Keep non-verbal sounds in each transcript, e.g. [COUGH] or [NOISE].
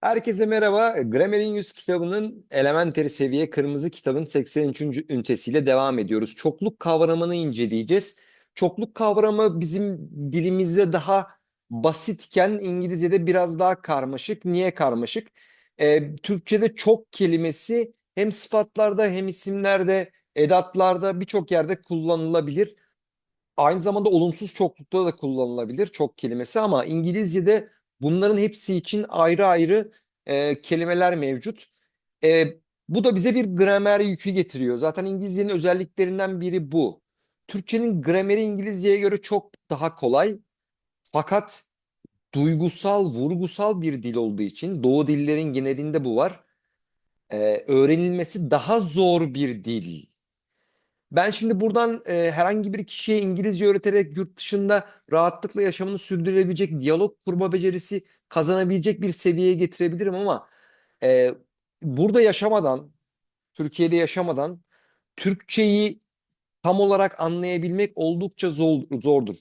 Herkese merhaba. Gramer'in 100 kitabının Elementary seviye kırmızı kitabın 83. ünitesiyle devam ediyoruz. Çokluk kavramını inceleyeceğiz. Çokluk kavramı bizim dilimizde daha basitken İngilizce'de biraz daha karmaşık. Niye karmaşık? Ee, Türkçe'de çok kelimesi hem sıfatlarda hem isimlerde, edatlarda birçok yerde kullanılabilir. Aynı zamanda olumsuz çoklukta da kullanılabilir çok kelimesi ama İngilizce'de bunların hepsi için ayrı ayrı e, kelimeler mevcut. E, bu da bize bir gramer yükü getiriyor. Zaten İngilizcenin özelliklerinden biri bu. Türkçenin grameri İngilizceye göre çok daha kolay. Fakat duygusal, vurgusal bir dil olduğu için Doğu dillerin genelinde bu var. E, öğrenilmesi daha zor bir dil. Ben şimdi buradan e, herhangi bir kişiye İngilizce öğreterek yurt dışında rahatlıkla yaşamını sürdürebilecek, diyalog kurma becerisi kazanabilecek bir seviyeye getirebilirim ama e, burada yaşamadan, Türkiye'de yaşamadan Türkçeyi tam olarak anlayabilmek oldukça zor, zordur.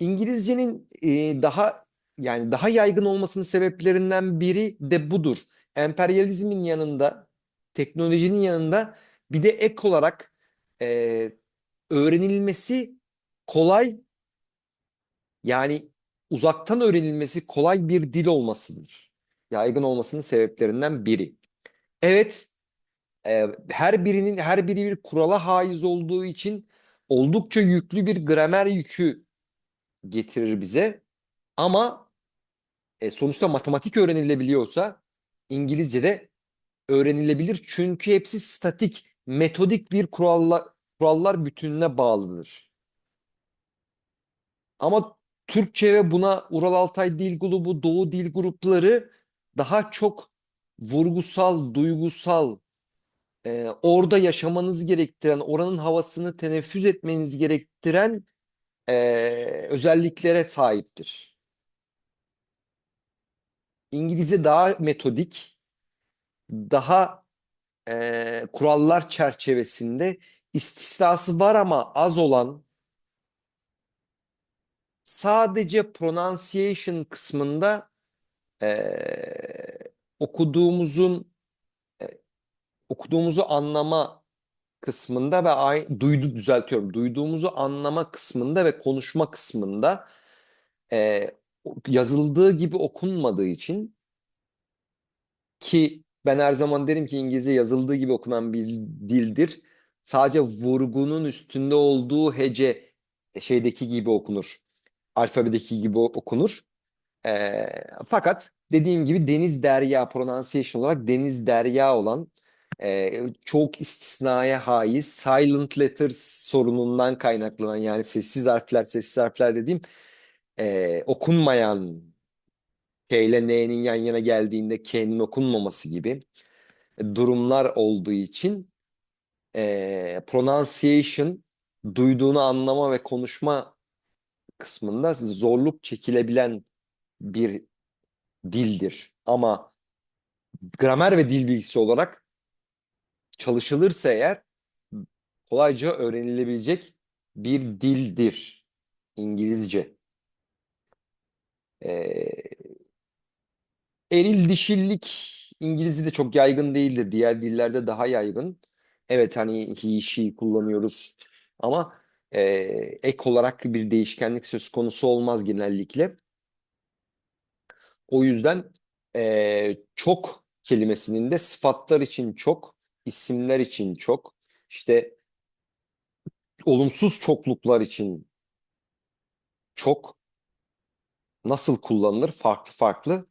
İngilizcenin e, daha yani daha yaygın olmasının sebeplerinden biri de budur. Emperyalizmin yanında, teknolojinin yanında bir de ek olarak e, öğrenilmesi kolay yani uzaktan öğrenilmesi kolay bir dil olmasıdır. Yaygın olmasının sebeplerinden biri. Evet, e, her birinin her biri bir kurala haiz olduğu için oldukça yüklü bir gramer yükü getirir bize. Ama e, sonuçta matematik öğrenilebiliyorsa İngilizce'de öğrenilebilir. Çünkü hepsi statik, metodik bir kurallar, kurallar bütününe bağlıdır. Ama Türkçe ve buna Ural Altay Dil Grubu, Doğu Dil Grupları daha çok vurgusal, duygusal, e, orada yaşamanız gerektiren, oranın havasını teneffüs etmeniz gerektiren e, özelliklere sahiptir. İngilizce daha metodik, daha e, kurallar çerçevesinde istisnası var ama az olan sadece pronunciation kısmında e, okuduğumuzun e, okuduğumuzu anlama kısmında ve ay, duydu düzeltiyorum. Duyduğumuzu anlama kısmında ve konuşma kısmında e, yazıldığı gibi okunmadığı için ki ben her zaman derim ki İngilizce yazıldığı gibi okunan bir dildir. Sadece vurgunun üstünde olduğu hece şeydeki gibi okunur. Alfabedeki gibi okunur. Ee, fakat dediğim gibi deniz derya pronunciation olarak deniz derya olan e, çok istisnaya haiz silent letters sorunundan kaynaklanan yani sessiz harfler sessiz harfler dediğim e, okunmayan K ile N'nin yan yana geldiğinde K'nin okunmaması gibi durumlar olduğu için e, pronunciation duyduğunu anlama ve konuşma kısmında zorluk çekilebilen bir dildir. Ama gramer ve dil bilgisi olarak çalışılırsa eğer kolayca öğrenilebilecek bir dildir İngilizce. Ee, eril dişillik İngilizce'de çok yaygın değildir. Diğer dillerde daha yaygın. Evet hani he, she kullanıyoruz ama e, ek olarak bir değişkenlik söz konusu olmaz genellikle. O yüzden e, çok kelimesinin de sıfatlar için çok, isimler için çok, işte olumsuz çokluklar için çok nasıl kullanılır farklı farklı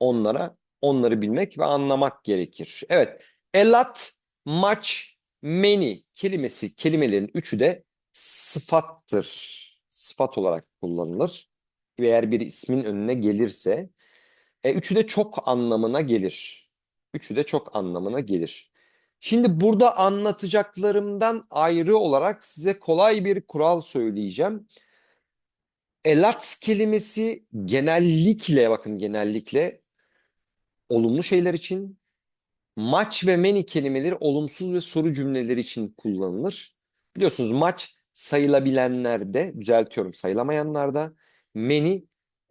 onlara onları bilmek ve anlamak gerekir. Evet, a lot, much, many kelimesi kelimelerin üçü de sıfattır. Sıfat olarak kullanılır. Eğer bir ismin önüne gelirse e, üçü de çok anlamına gelir. Üçü de çok anlamına gelir. Şimdi burada anlatacaklarımdan ayrı olarak size kolay bir kural söyleyeceğim. Elat kelimesi genellikle bakın genellikle olumlu şeyler için, maç ve many kelimeleri olumsuz ve soru cümleleri için kullanılır. Biliyorsunuz maç sayılabilenlerde, düzeltiyorum sayılamayanlarda, many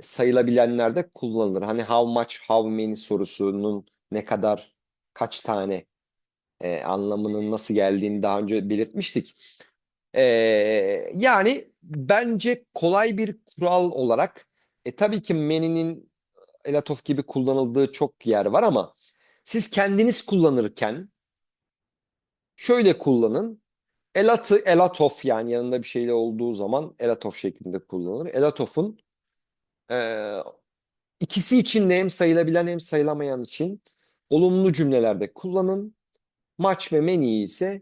sayılabilenlerde kullanılır. Hani how much, how many sorusunun ne kadar, kaç tane e, anlamının nasıl geldiğini daha önce belirtmiştik. E, yani bence kolay bir kural olarak e, tabii ki many'nin of gibi kullanıldığı çok yer var ama siz kendiniz kullanırken şöyle kullanın. Elat'ı elatof yani yanında bir şeyle olduğu zaman elatof şeklinde kullanılır. Elatof'un e, ikisi için de hem sayılabilen hem sayılamayan için olumlu cümlelerde kullanın. Much ve many ise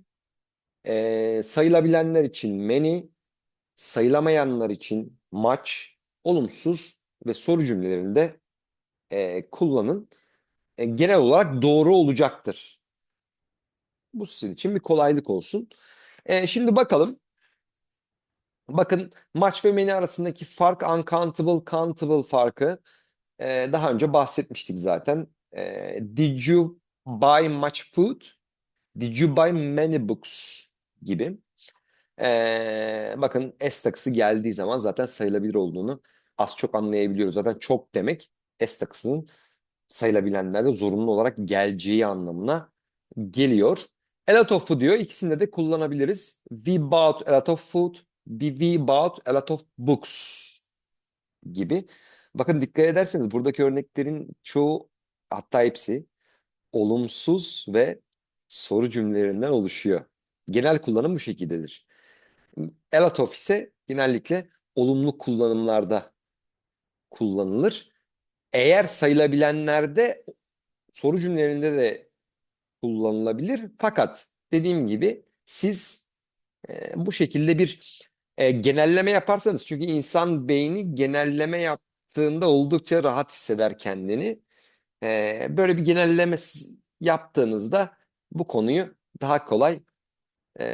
e, sayılabilenler için many, sayılamayanlar için much, olumsuz ve soru cümlelerinde e, kullanın. E, genel olarak doğru olacaktır. Bu sizin için bir kolaylık olsun. E, şimdi bakalım. Bakın maç ve menü arasındaki fark uncountable, countable farkı e, daha önce bahsetmiştik zaten. E, did you buy much food? Did you buy many books? gibi. E, bakın S takısı geldiği zaman zaten sayılabilir olduğunu az çok anlayabiliyoruz. Zaten çok demek S sayılabilenlerde zorunlu olarak geleceği anlamına geliyor. A lot of diyor. İkisinde de kullanabiliriz. We bought a lot of food. We bought a lot of books gibi. Bakın dikkat ederseniz buradaki örneklerin çoğu hatta hepsi olumsuz ve soru cümlelerinden oluşuyor. Genel kullanım bu şekildedir. A lot of ise genellikle olumlu kullanımlarda kullanılır. Eğer sayılabilenlerde soru cümlelerinde de kullanılabilir. Fakat dediğim gibi siz e, bu şekilde bir e, genelleme yaparsanız çünkü insan beyni genelleme yaptığında oldukça rahat hisseder kendini. E, böyle bir genelleme yaptığınızda bu konuyu daha kolay e,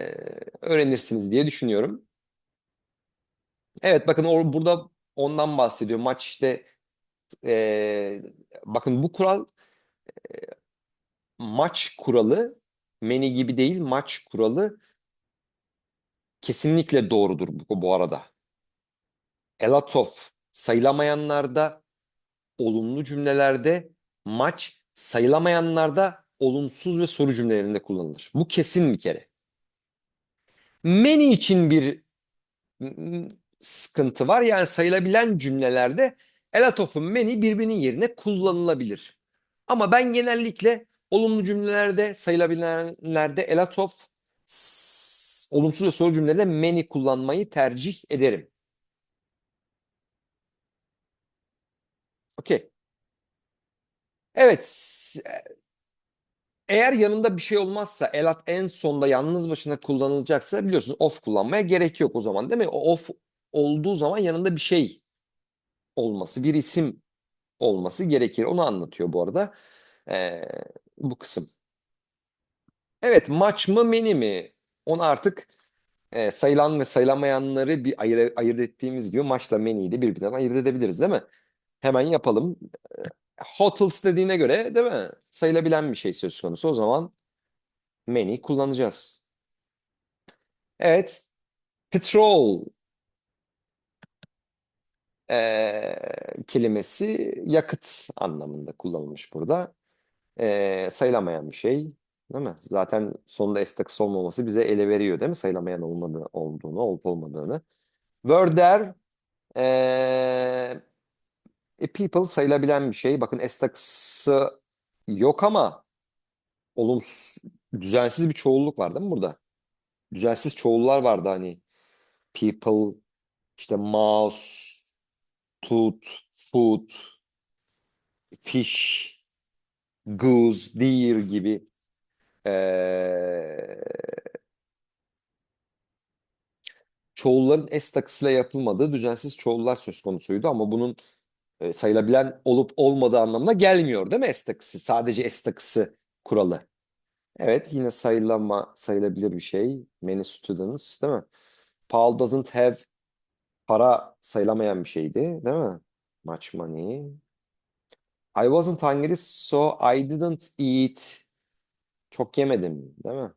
öğrenirsiniz diye düşünüyorum. Evet bakın or burada ondan bahsediyor. Maç işte e, bakın bu kural maç kuralı meni gibi değil maç kuralı kesinlikle doğrudur bu, bu arada. Of sayılamayanlarda olumlu cümlelerde maç sayılamayanlarda olumsuz ve soru cümlelerinde kullanılır. Bu kesin bir kere. Many için bir sıkıntı var. Yani sayılabilen cümlelerde a lot of'un many birbirinin yerine kullanılabilir. Ama ben genellikle olumlu cümlelerde sayılabilenlerde a lot of s- olumsuz ve soru cümlelerde many kullanmayı tercih ederim. Okey. Evet. Eğer yanında bir şey olmazsa elat en sonda yalnız başına kullanılacaksa biliyorsunuz of kullanmaya gerek yok o zaman değil mi? O of olduğu zaman yanında bir şey olması, bir isim olması gerekir. Onu anlatıyor bu arada ee, bu kısım. Evet maç mı mini mi? Onu artık e, sayılan ve sayılamayanları bir ayır, ayırt ettiğimiz gibi maçla meniyi de birbirinden ayırt edebiliriz değil mi? Hemen yapalım. Hotels dediğine göre değil mi? Sayılabilen bir şey söz konusu. O zaman many kullanacağız. Evet. Petrol eee, kelimesi yakıt anlamında kullanılmış burada. Eee, sayılamayan bir şey. Değil mi? Zaten sonunda S takısı olmaması bize ele veriyor değil mi? Sayılamayan olmadığı, olduğunu, olup olmadığını. Were there a people sayılabilen bir şey. Bakın S yok ama olumsuz, düzensiz bir çoğulluk var değil mi burada? Düzensiz çoğullar vardı hani. People, işte mouse, tooth, foot, fish, goose, deer gibi eee çoğulların S takısıyla yapılmadığı düzensiz çoğullar söz konusuydu ama bunun e, sayılabilen olup olmadığı anlamına gelmiyor değil mi S takısı? Sadece S takısı kuralı. Evet yine sayılama sayılabilir bir şey. Many students değil mi? Paul doesn't have para sayılamayan bir şeydi değil mi? Much money. I wasn't hungry so I didn't eat. Çok yemedim değil mi?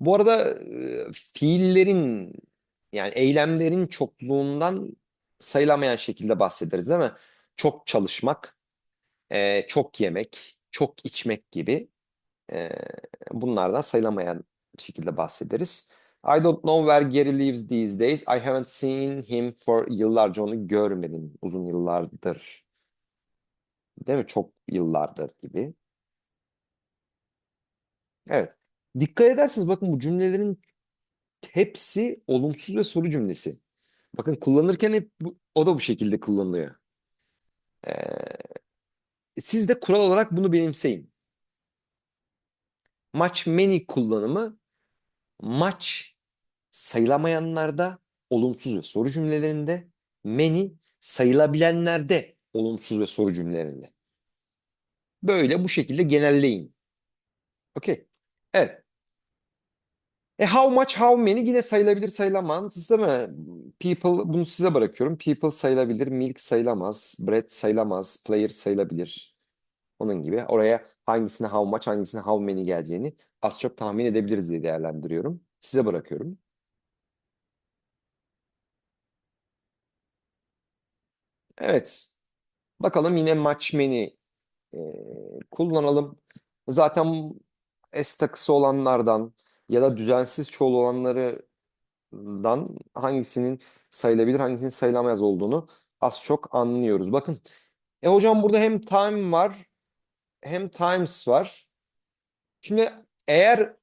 Bu arada e, fiillerin yani eylemlerin çokluğundan sayılamayan şekilde bahsederiz değil mi? Çok çalışmak, e, çok yemek, çok içmek gibi e, bunlardan sayılamayan şekilde bahsederiz. I don't know where Gary lives these days. I haven't seen him for yıllarca onu görmedim. Uzun yıllardır. Değil mi? Çok yıllardır gibi. Evet. Dikkat ederseniz bakın bu cümlelerin hepsi olumsuz ve soru cümlesi. Bakın kullanırken hep bu, o da bu şekilde kullanılıyor. Ee, siz de kural olarak bunu benimseyin. Much many kullanımı much sayılamayanlarda olumsuz ve soru cümlelerinde many sayılabilenlerde olumsuz ve soru cümlelerinde. Böyle bu şekilde genelleyin. Okey. Evet. E how much, how many yine sayılabilir sayılamaz değil mi? People bunu size bırakıyorum. People sayılabilir, milk sayılamaz, bread sayılamaz, player sayılabilir. Onun gibi. Oraya hangisine how much, hangisine how many geleceğini az çok tahmin edebiliriz diye değerlendiriyorum. Size bırakıyorum. Evet. Bakalım yine much many e, kullanalım. Zaten S takısı olanlardan ya da düzensiz çoğul olanlardan hangisinin sayılabilir, hangisinin sayılamaz olduğunu az çok anlıyoruz. Bakın. E hocam burada hem time var hem times var. Şimdi eğer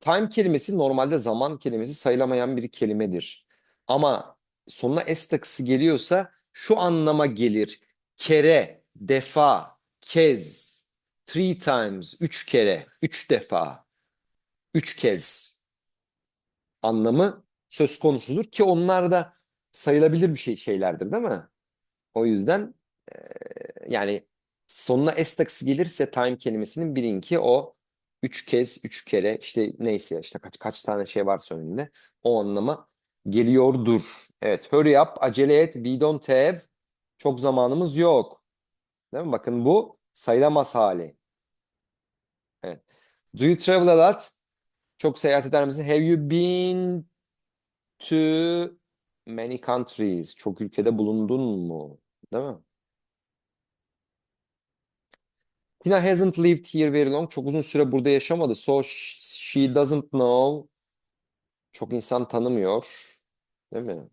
time kelimesi normalde zaman kelimesi sayılamayan bir kelimedir. Ama sonuna s takısı geliyorsa şu anlama gelir. Kere, defa, kez, three times, üç kere, üç defa, üç kez anlamı söz konusudur ki onlar da sayılabilir bir şey şeylerdir değil mi? O yüzden e, yani sonuna s takısı gelirse time kelimesinin bilin ki o üç kez, üç kere işte neyse işte kaç kaç tane şey varsa önünde o anlama geliyordur. Evet, hurry up, acele et, we don't have. Çok zamanımız yok. Değil mi? Bakın bu sayılamaz hali. Evet. Do you travel a lot? Çok seyahat eder misin? Have you been to many countries? Çok ülkede bulundun mu? Değil mi? Tina hasn't lived here very long. Çok uzun süre burada yaşamadı. So she doesn't know. Çok insan tanımıyor. Değil mi?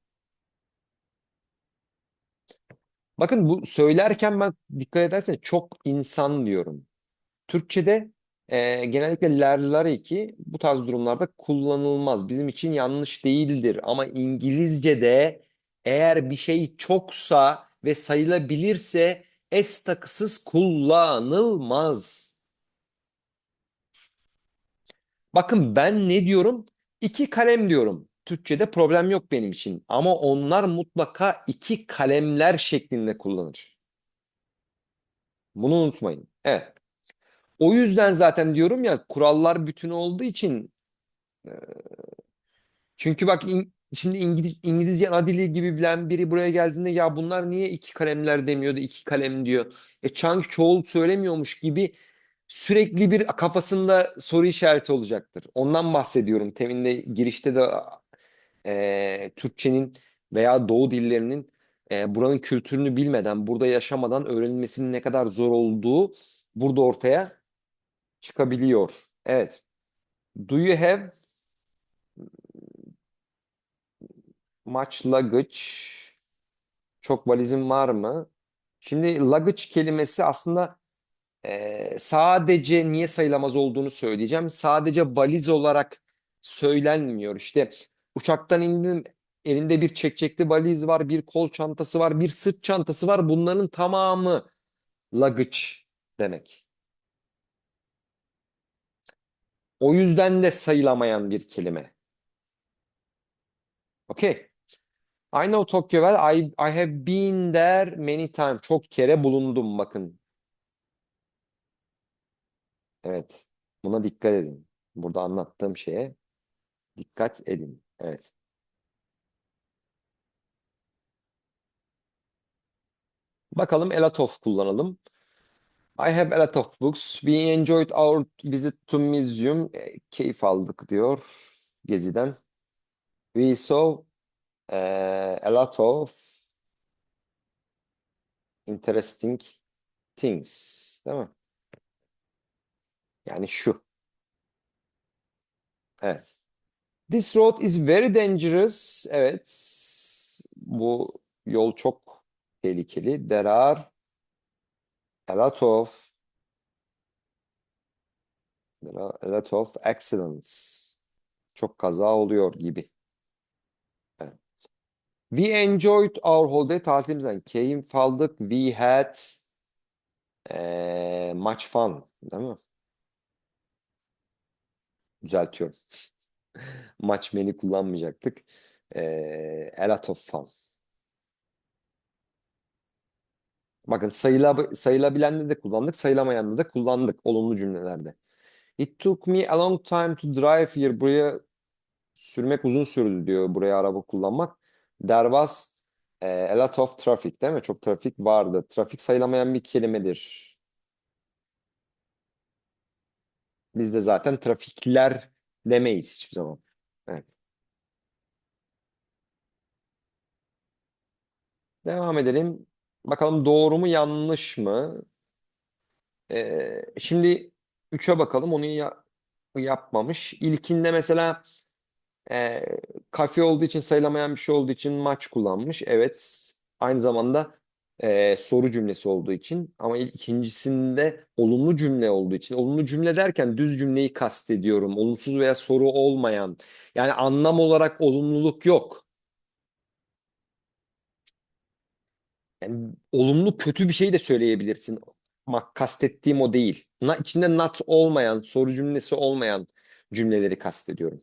Bakın bu söylerken ben dikkat ederseniz çok insan diyorum. Türkçe'de e, genellikle ler, iki bu tarz durumlarda kullanılmaz. Bizim için yanlış değildir. Ama İngilizce'de eğer bir şey çoksa ve sayılabilirse s takısız kullanılmaz. Bakın ben ne diyorum? İki kalem diyorum. Türkçe'de problem yok benim için. Ama onlar mutlaka iki kalemler şeklinde kullanır. Bunu unutmayın. Evet. O yüzden zaten diyorum ya kurallar bütünü olduğu için çünkü bak şimdi İngiliz, İngilizce ana dili gibi bilen biri buraya geldiğinde ya bunlar niye iki kalemler demiyordu iki kalem diyor. E Chang çoğul söylemiyormuş gibi sürekli bir kafasında soru işareti olacaktır. Ondan bahsediyorum. Teminde girişte de e, Türkçenin veya Doğu dillerinin e, buranın kültürünü bilmeden, burada yaşamadan öğrenilmesinin ne kadar zor olduğu burada ortaya çıkabiliyor. Evet. Do you have much luggage? Çok valizin var mı? Şimdi luggage kelimesi aslında e, sadece niye sayılamaz olduğunu söyleyeceğim. Sadece valiz olarak söylenmiyor. İşte uçaktan indin elinde bir çekçekli valiz var, bir kol çantası var, bir sırt çantası var. Bunların tamamı luggage demek. O yüzden de sayılamayan bir kelime. Okay. I know Tokyo well. I, I have been there many times. Çok kere bulundum bakın. Evet. Buna dikkat edin. Burada anlattığım şeye dikkat edin. Evet. Bakalım a lot of kullanalım. I have a lot of books. We enjoyed our visit to museum. E, keyif aldık diyor geziden. We saw e, a lot of interesting things. Değil mi? Yani şu. Evet. This road is very dangerous. Evet. Bu yol çok tehlikeli. There are a lot of there a lot of accidents. Çok kaza oluyor gibi. We enjoyed our holiday. Tatilimizden keyif aldık. We had eee, much fun. Değil mi? Düzeltiyorum. [LAUGHS] Much many kullanmayacaktık. Eee, a lot of fun. Bakın sayıla, sayılabilende de kullandık, sayılamayanda da kullandık olumlu cümlelerde. It took me a long time to drive here. Buraya sürmek uzun sürdü diyor buraya araba kullanmak. There was eh, a lot of traffic değil mi? Çok trafik vardı. Trafik sayılamayan bir kelimedir. Biz de zaten trafikler demeyiz hiçbir zaman. Evet. Devam edelim. Bakalım doğru mu yanlış mı? Ee, şimdi 3'e bakalım. Onu ya- yapmamış. İlkinde mesela e, kafe olduğu için sayılamayan bir şey olduğu için maç kullanmış. Evet. Aynı zamanda e, soru cümlesi olduğu için. Ama ikincisinde olumlu cümle olduğu için. Olumlu cümle derken düz cümleyi kastediyorum. Olumsuz veya soru olmayan. Yani anlam olarak olumluluk yok. Yani olumlu kötü bir şey de söyleyebilirsin. Ama kastettiğim o değil. Na, içinde not olmayan, soru cümlesi olmayan cümleleri kastediyorum.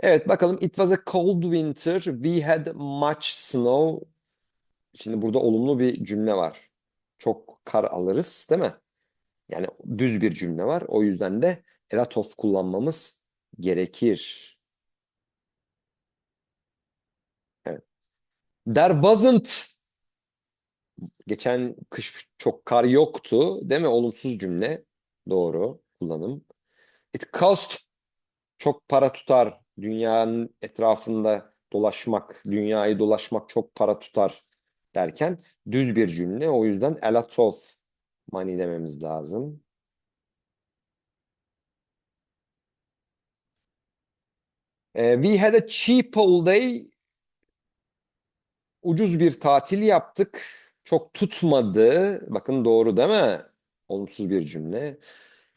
Evet bakalım. It was a cold winter. We had much snow. Şimdi burada olumlu bir cümle var. Çok kar alırız, değil mi? Yani düz bir cümle var. O yüzden de a lot of kullanmamız gerekir. Evet. There wasn't Geçen kış çok kar yoktu, değil mi? Olumsuz cümle. Doğru kullanım. It cost çok para tutar. Dünyanın etrafında dolaşmak, dünyayı dolaşmak çok para tutar derken düz bir cümle. O yüzden a lot of money dememiz lazım. Eh, we had a cheap holiday. Ucuz bir tatil yaptık. Çok tutmadı. Bakın doğru değil mi? Olumsuz bir cümle.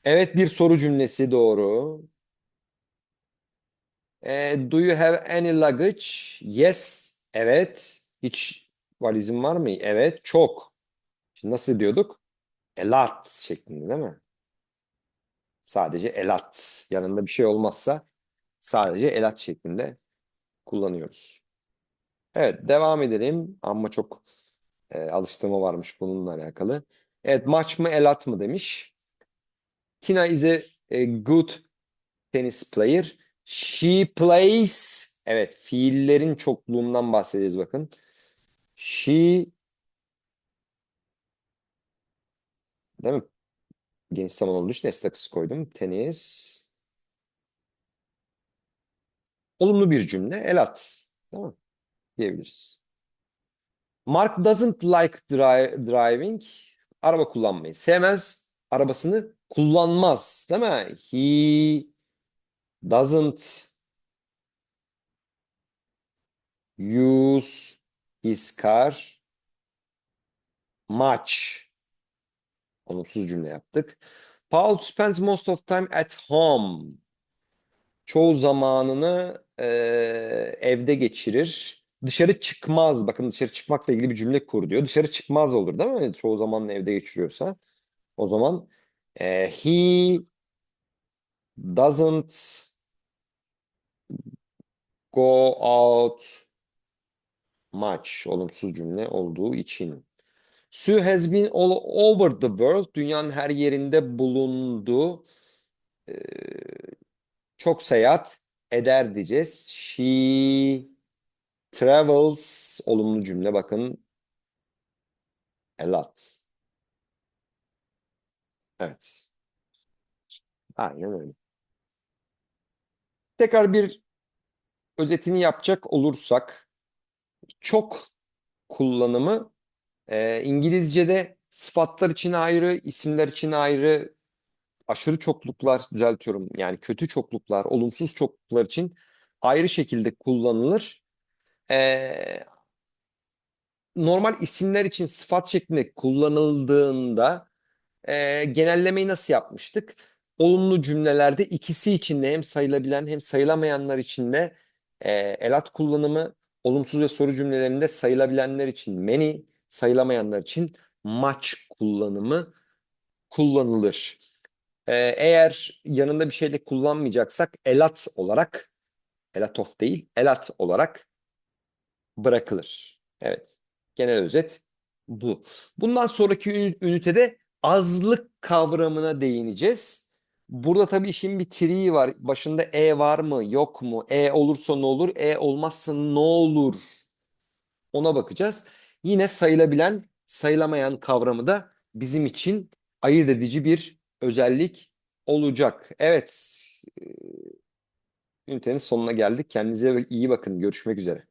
Evet bir soru cümlesi doğru. Eh, do you have any luggage? Yes. Evet. Hiç valizin var mı? Evet. Çok. Şimdi nasıl diyorduk? A lot şeklinde değil mi? Sadece a lot. Yanında bir şey olmazsa sadece a lot şeklinde kullanıyoruz. Evet devam edelim. Ama çok e, alıştırma varmış bununla alakalı. Evet maç mı a lot mı demiş. Tina is a, a good tennis player. She plays. Evet fiillerin çokluğundan bahsedeceğiz bakın. She değil mi? Geniş zaman olduğu için S takısı koydum. Tenis. Olumlu bir cümle. A lot. Değil mi? Diyebiliriz. Mark doesn't like dri- driving. Araba kullanmayı sevmez. Arabasını kullanmaz. Değil mi? He doesn't use his car much. Olumsuz cümle yaptık. Paul spends most of time at home. Çoğu zamanını eee, evde geçirir. Dışarı çıkmaz. Bakın dışarı çıkmakla ilgili bir cümle kur diyor. Dışarı çıkmaz olur değil mi? Çoğu zamanını evde geçiriyorsa. O zaman eee, he doesn't go out much. Olumsuz cümle olduğu için. Sue has been all over the world. Dünyanın her yerinde bulundu. Ee, çok seyahat eder diyeceğiz. She travels. Olumlu cümle bakın. A lot. Evet. Aynen öyle. Tekrar bir özetini yapacak olursak çok kullanımı Ee, İngilizce'de sıfatlar için ayrı, isimler için ayrı, aşırı çokluklar düzeltiyorum. Yani kötü çokluklar, olumsuz çokluklar için ayrı şekilde kullanılır. Ee, normal isimler için sıfat şeklinde kullanıldığında e, genellemeyi nasıl yapmıştık? Olumlu cümlelerde ikisi için de hem sayılabilen hem sayılamayanlar için de e, elat kullanımı, olumsuz ve soru cümlelerinde sayılabilenler için many, sayılamayanlar için much kullanımı kullanılır. E, eğer yanında bir şeyle kullanmayacaksak elat olarak, elat of değil, elat olarak bırakılır. Evet. Genel özet bu. Bundan sonraki ünitede azlık kavramına değineceğiz. Burada tabii işin bir triği var. Başında e var mı, yok mu? E olursa ne olur? E olmazsa ne olur? Ona bakacağız. Yine sayılabilen, sayılamayan kavramı da bizim için ayırt edici bir özellik olacak. Evet. e, Ünitenin sonuna geldik. Kendinize iyi bakın. Görüşmek üzere.